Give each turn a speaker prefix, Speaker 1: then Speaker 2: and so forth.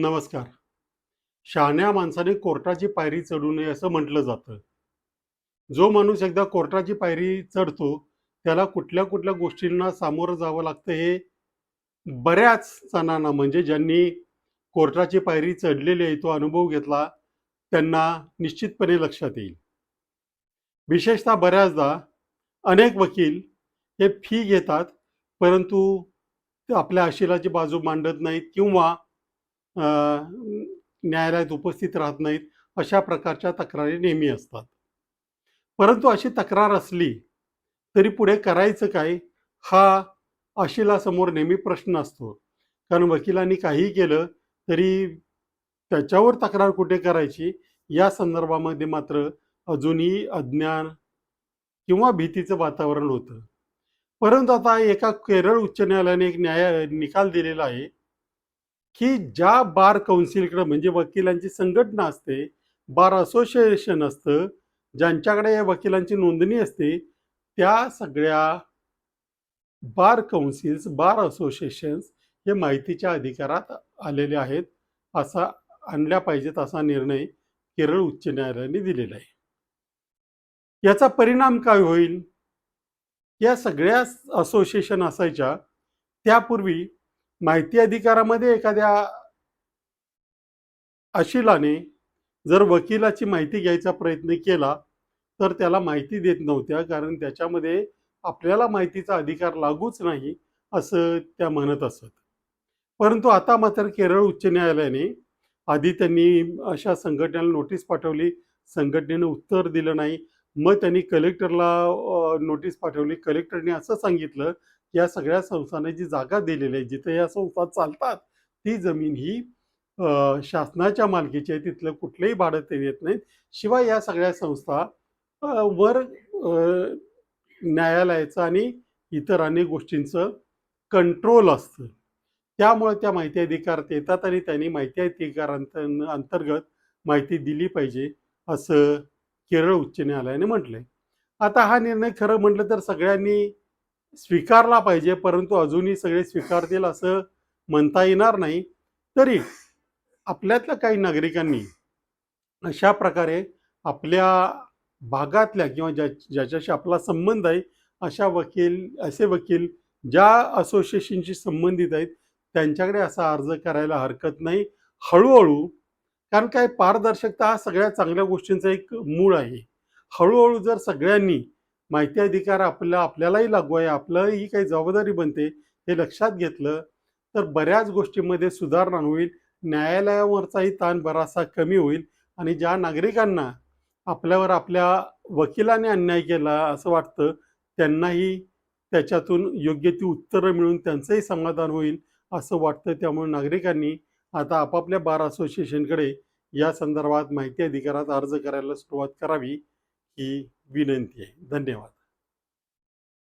Speaker 1: नमस्कार. शहाण्या माणसाने कोर्टाची पायरी चढू नये असं म्हटलं जातं. जो माणूस एकदा कोर्टाची पायरी चढतो त्याला कुठल्या कुठल्या गोष्टींना सामोरं जावं लागतं हे बऱ्याच जणांना म्हणजे ज्यांनी कोर्टाची पायरी चढलेली आहे तो अनुभव घेतला त्यांना निश्चितपणे लक्षात येईल. विशेषतः बऱ्याचदा अनेक वकील हे फी घेतात परंतु ते आपल्या अशिलाची बाजू मांडत नाहीत किंवा न्यायालयात उपस्थित राहत नाहीत अशा प्रकारच्या तक्रारी नेहमी असतात. परंतु अशी तक्रार असली तरी पुढे करायचं काय हा अशिलासमोर नेहमी प्रश्न असतो. कारण वकिलांनी काही केलं तरी त्याच्यावर तक्रार कुठे करायची या संदर्भामध्ये मात्र अजूनही अज्ञान किंवा भीतीचं वातावरण होतं. परंतु आता एका केरळ उच्च न्यायालयाने एक न्याय निकाल दिलेला आहे की ज्या बार कौन्सिलकडे म्हणजे वकिलांची संघटना असते बार असोसिएशन असतं ज्यांच्याकडे या वकिलांची नोंदणी असते त्या सगळ्या बार कौन्सिल्स बार असोसिएशन्स हे माहितीच्या अधिकारात आलेले आहेत असा आणल्या पाहिजेत असा निर्णय केरळ उच्च न्यायालयाने दिलेला आहे. याचा परिणाम काय होईल? या सगळ्या असोसिएशन असायच्या त्यापूर्वी माहिती अधिकारामध्ये एखाद्या अशिलाने जर वकिलाची माहिती घ्यायचा प्रयत्न केला तर त्याला माहिती देत नव्हत्या कारण त्याच्यामध्ये आपल्याला माहितीचा अधिकार लागूच नाही असं त्या म्हणत असत. परंतु आता मात्र केरळ उच्च न्यायालयाने आधी त्यांनी अशा संघटनेला नोटीस पाठवली. संघटनेनं उत्तर दिलं नाही. मग त्यांनी कलेक्टरला नोटीस पाठवली. कलेक्टरने असं सांगितलं या सगळ्या संस्थांना जी जागा दिलेली आहे जिथे या संस्था चालतात ती जमीन ही शासनाच्या मालकीची आहे. तिथलं कुठलंही भाडं ते देत नाहीत. शिवाय या सगळ्या संस्था वर न्यायालयाचं आणि इतर अनेक गोष्टींचं कंट्रोल असतं. त्यामुळे त्या माहिती अधिकारात येतात आणि त्यांनी माहिती अधिकारांत अंतर्गत माहिती दिली पाहिजे असं केरळ उच्च न्यायालयाने म्हटलंय. आता हा निर्णय खरं म्हटलं तर सगळ्यांनी स्वीकारला पाहिजे परंतु अजूनही सगळे स्वीकारतील असं म्हणता येणार नाही. तरी आपल्यातल्या काही नागरिकांनी अशा प्रकारे आपल्या भागातल्या किंवा ज्या ज्याच्याशी आपला संबंध आहे अशा वकील असे वकील ज्या असोसिएशनशी संबंधित आहेत त्यांच्याकडे असा अर्ज करायला हरकत नाही. हळूहळू कारण काय पारदर्शकता हा सगळ्या चांगल्या गोष्टींचा एक मूळ आहे. हळूहळू जर सगळ्यांनी माहिती अधिकार आपल्या आपल्यालाही लागू आहे आपलंही काही जबाबदारी बनते हे लक्षात घेतलं तर बऱ्याच गोष्टींमध्ये सुधारणा होईल न्यायालयावरचाही ताण बराचसा कमी होईल आणि ज्या नागरिकांना आपल्यावर आपल्या वकिलाने अन्याय केला असं वाटतं त्यांनाही त्याच्यातून योग्य ती उत्तरं मिळून त्यांचंही समाधान होईल असं वाटतं. त्यामुळे नागरिकांनी आता आपापल्या बार असोसिएशनकडे या संदर्भात माहिती अधिकारात अर्ज करायला सुरुवात करावी ही विनंती आहे. धन्यवाद.